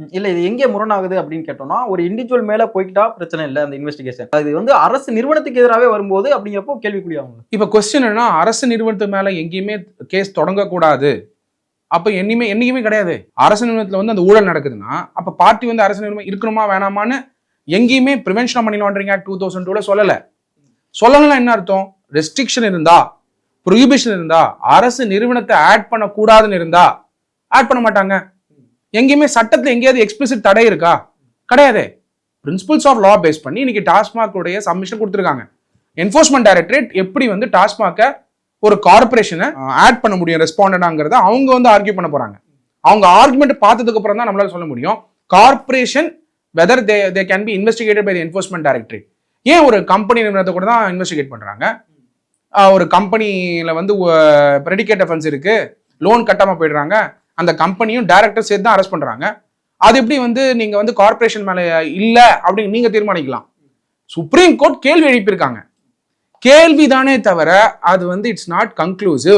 இல்லை இல்ல இது எங்கே முரணாகுது அப்படின்னு கேட்டோம்னா ஒரு இண்டிவிஜுவல் மேல போய்கிட்டா பிரச்சனை இல்லை அந்த இன்வெஸ்டிகேஷன் அது வந்து அரசு நிறுவனத்துக்கு எதிராகவே வரும்போது அப்படிங்கிறப்போ கேள்விக்குறியாகும் இப்ப கொஸ்டின் என்ன அரசு நிறுவனத்து மேல எங்கேயுமே கேஸ் தொடங்கக்கூடாது. அப்ப என்னையுமே என்னைக்குமே கிடையாது. அரசு நிறுவனத்துல வந்து அந்த ஊழல் நடக்குதுன்னா அப்ப பார்ட்டி வந்து அரசு நிறுவனம் இருக்கணுமா வேணாமான்னு எங்கேயுமே prevention of money laundering act two thousand டூல சொல்லல. சொல்லலாம் என்ன அர்த்தம்? ரெஸ்ட்ரிக்ஷன் இருந்தா ப்ரொஹிபிஷன் இருந்தா அரசு நிறுவனத்தை ஆட் பண்ணக்கூடாதுன்னு இருந்தா ஆட் பண்ண மாட்டாங்க. எங்கேயுமே சட்டத்தில் எங்கேயாவது எக்ஸ்பிளிசிட் தடை இருக்கா? கிடையாது. பிரின்சிபல்ஸ் ஆஃப் லா பேஸ் பண்ணி இன்னைக்கு டாஸ்மாகோடைய சப்மிஷன் கொடுத்துருக்காங்க. என்ஃபோர்ஸ்மெண்ட் டைரக்டரேட் எப்படி வந்து டாஸ்மாக்க ஒரு கார்பரேஷனை ஆட் பண்ண முடியும் ரெஸ்பாண்டடாங்கிறத அவங்க வந்து ஆர்கியூ பண்ண போறாங்க. அவங்க ஆர்குமெண்ட் பார்த்ததுக்கு அப்புறம் தான் நம்மளால சொல்ல முடியும். Corporation whether they they can be investigated by enforcement directorate ஏன் ஒரு கம்பெனி நிறுவனத்தை கூட தான் இன்வெஸ்டிகேட் பண்றாங்க? ஒரு கம்பெனியில வந்து ப்ரெடிகேட் அஃபென்ஸ் இருக்கு. லோன் கட்டாம போயிடுறாங்க. அந்த கம்பெனியும் டைரக்டர் சேர்த்து தான் அரெஸ்ட் பண்ணுறாங்க அது எப்படி வந்து நீங்கள் வந்து கார்பரேஷன் மேலே இல்லை அப்படின்னு நீங்கள் தீர்மானிக்கலாம். சுப்ரீம் கோர்ட் கேள்வி எழுப்பியிருக்காங்க. கேள்விதானே தவிர அது வந்து இட்ஸ் நாட் கன்க்ளூசிவ்